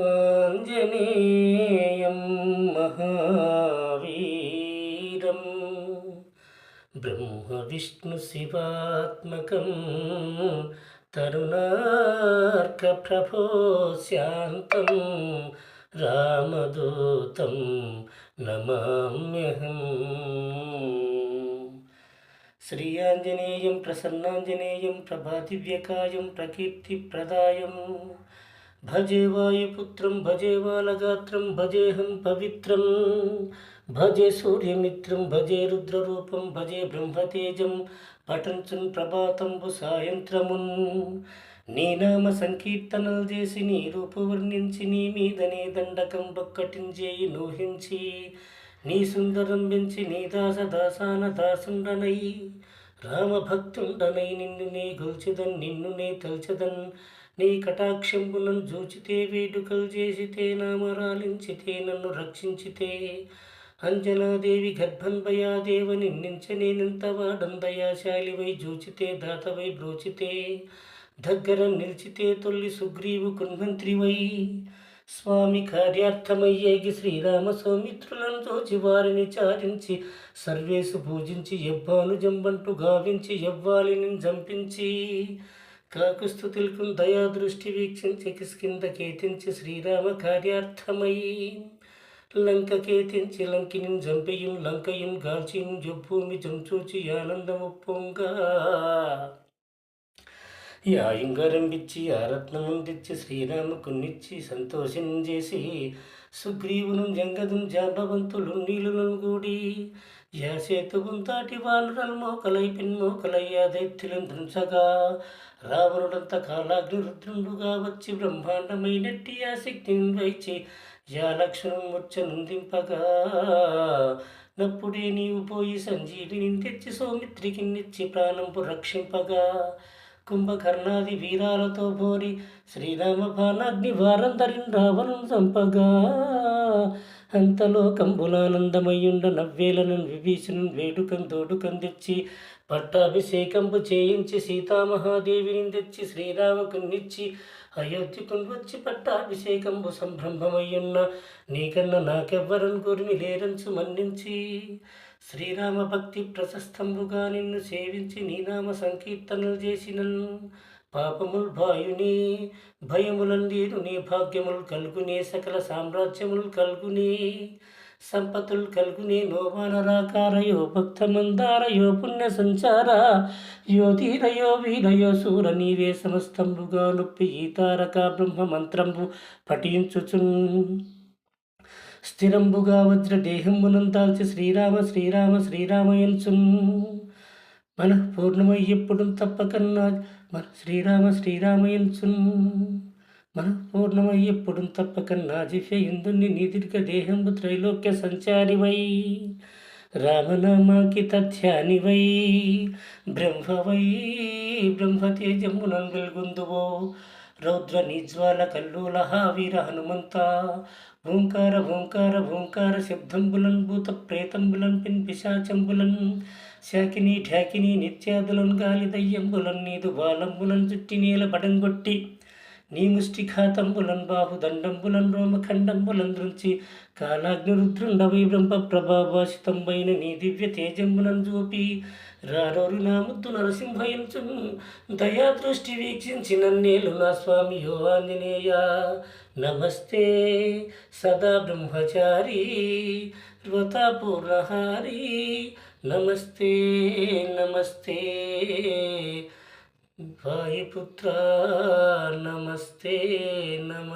ఆంజనేయం మహావీరం. బ్రహ్మ విష్ణు శివాత్మకం. తరుణార్క ప్రభో శాంతం. రామదూతం నమామ్యహం. శ్రీ ఆంజనేయం ప్రసన్నాంజనేయం ప్రభాదివ్యకాయం ప్రకీర్తిప్రదాయం. భజే వాయుపుత్రం భజే బాలగాత్రం భజేహం పవిత్రం భజే సూర్యమిత్రం భజే రుద్రరూపం భజే బ్రహ్మతేజం పఠంచున్ ప్రభాతంబు సాయంత్రమున్ నీ నామ సంకీర్తనలు చేసి నీ రూపు వర్ణించి నీ మీదనే దండకం బొక్కటించేయి నోహించి నీ సుందరం పెంచి నీ దాస దాసాన దాసుండనై రామభక్తుండనై నిన్ను నే గొల్చెదన్ నిన్ను నే తల్చదన్. నీ కటాక్షంబులను జూచితే వేడుకలు చేసితే నామరాలించితే నన్ను రక్షించితే. అంజనాదేవి గర్భన్భయాదేవ నిన్నించనేనంత వాడందయాశాలివై జూచితే దాతవై బ్రోచితే. దగ్గర నిలిచితే తొల్లి సుగ్రీవు కున్మంత్రివై స్వామి కార్యార్థమయ్యేగి శ్రీరామ సౌమిత్రులను తోచి వారిని చారించి సర్వేసు పూజించి ఎవ్వాను జంబంటూ గావించి ఎవ్వాలిని జంపించి కాకుస్థుతులకు దయా దృష్టి వీక్షించి కిస్కింద కేతించి శ్రీరామ కార్యార్థమై లంక కేతించి లంకిని జంపెయుం లంకయుం గాల్చిం జొభూమి జంచూచి ఆనందము పొంగా యాయుంగరంబిచ్చి ఆరత్నముందిచ్చి శ్రీరామకున్నిచ్చి సంతోషం చేసి సుగ్రీవును జంగదుం జాంబవంతులు నీలులను గూడి యాసేతువుం తాటి వానరల్ మోకలై పిన్మోకలయ్యా దైత్యులను ధ్వంసగా రావణుడంత కాలాగ్ని రుద్రుండుగా వచ్చి బ్రహ్మాండమైనట్టి ఆ శక్తిని వైచి యా లక్షణం వచ్చనుందింపగా నప్పుడే నీవు పోయి సంజీవిని తెచ్చి సౌమిత్రికి నిచ్చి ప్రాణంపు రక్షింపగా కుంభకర్ణాది వీరాలతో భోరి శ్రీరామ బాణాగ్ని వారందరిని రావణం చంపగా. అంతలో కంబులానందమయ్యుండ నవ్వేలను విభీషణుని వేడుకం తోడుకం తెచ్చి పట్టాభిషేకంపు చేయించి సీతామహాదేవిని తెచ్చి శ్రీరామకునిచ్చి అయోధ్యకుని వచ్చి పట్టాభిషేకంబు సంభ్రమమయ్యున్న నీకన్నా నాకెవ్వరని గురిని లేరంచు మన్నించి శ్రీరామ భక్తి ప్రశస్తంబుగా నిన్ను సేవించి నీ నామ సంకీర్తనలు చేసినన్. పాపముల్ భాయుని భయములందీరు నీ భాగ్యములు కలుగునే సకల సామ్రాజ్యములు కలుగునే. సంపతులు కలుగునే నోవానరాకారయో భక్తమందారయో పుణ్య సంచార యో ధీరయో వీరయో సూర నీవే సమస్తంబుగా నొప్పి ఈ తారక బ్రహ్మ మంత్రంబు పఠించుచున్. స్థిరంబుగా వజ్ర దేహంబునందాల్చి శ్రీరామ శ్రీరామ శ్రీరామయన్సున్ మన పూర్ణమై ఎప్పుడు తప్పకన్నా మన శ్రీరామ శ్రీరామయన్సున్ మన పూర్ణమై ఎప్పుడు తప్పకన్నా జిఫ్య ఇందుని దేహంబు త్రైలోక్య సంచారివై. రామనామాకి తథ్యానివై. బ్రహ్మవై బ్రహ్మతేజమునం వెల్గొందువో. రౌద్ర నిజ్వాల కల్లూల వీర హనుమంత. ఓంకార ఓంకార ఓంకార శబ్దంబులన్ భూత ప్రేతంబులన్ పిన్ పిశాచంబులన్. శాకిని ఢాకిని నిత్యాదులన్ గాలి దయ్యంబులన్ నీదు బాలంబులన్ చుట్టి నీల పడంగొట్టి నీ ముష్టిఘాతంబులన్ బాహుదండంబులన్ రోమఖండంబులన్ దృంచి కాలాగ్ని రుద్రుండవై బ్రహ్మ ప్రభాభాషితంబైన నీ దివ్య తేజంబులన్ చూపి రారోరు నా ముద్దు నరసింహయంచు దయా దృష్టి వీక్షించి నన్నేలు నా స్వామి యో ఆంజనేయ. నమస్తే సదా బ్రహ్మచారి వ్రతపూర్ణహారి నమస్తే నమస్తే. వాయుపుత్ర నమస్తే నమ